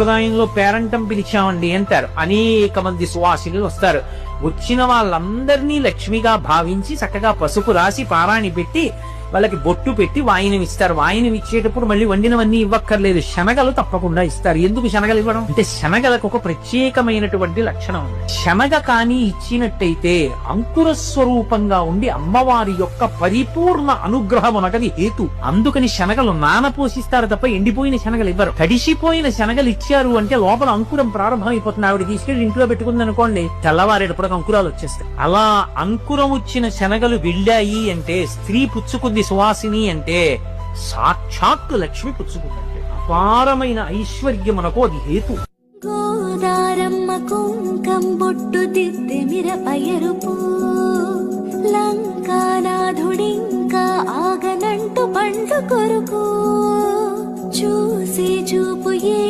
సంప్రదాయంలో పేరంటం పిలిచామండి అంటారు. అనేక మంది సువాసినులు వస్తారు. వచ్చిన వాళ్ళందరినీ లక్ష్మిగా భావించి చక్కగా పసుపు రాసి పారాణి పెట్టి వాళ్ళకి బొట్టు పెట్టి వాయినం ఇస్తారు. వాయినం ఇచ్చేటప్పుడు మళ్ళీ వండినవన్నీ ఇవ్వక్కర్లేదు. శనగలు తప్పకుండా ఇస్తారు. ఎందుకు శనగలు ఇవ్వడం? అంటే శనగలకు ఒక ప్రత్యేకమైనటువంటి లక్షణం ఉంది. శనగ కానీ ఇచ్చినట్టయితే అంకుర స్వరూపంగా ఉండి అమ్మవారి యొక్క పరిపూర్ణ అనుగ్రహం అనగది హేతు. అందుకని శనగలు నానపోసిస్తారు తప్ప ఎండిపోయిన శనగలు ఇవ్వరు. తడిసిపోయిన శనగలు ఇచ్చారు అంటే లోపల అంకురం ప్రారంభం అయిపోతుంది ఆవిడ తీసుకెళ్ళి ఇంట్లో పెట్టుకుంది అనుకోండి తెల్లవారేటప్పుడు అంకురాలు వచ్చేస్తాయి. అలా అంకురం వచ్చిన శనగలు వెళ్ళాయి అంటే స్త్రీ పుచ్చుకుంది సువాసిని అంటే సాక్షాత్తు లక్ష్మి పుచ్చుకున్నట్టే అపారమైన ఐశ్వర్యమునకు అది హేతు. గోదారమ్మ కుంకం బొట్టు దిద్దెమిర పయరుపు లంకానాథుడింకా ఆగనంటు పండు కొరుకు. చూసి చూపు ఏ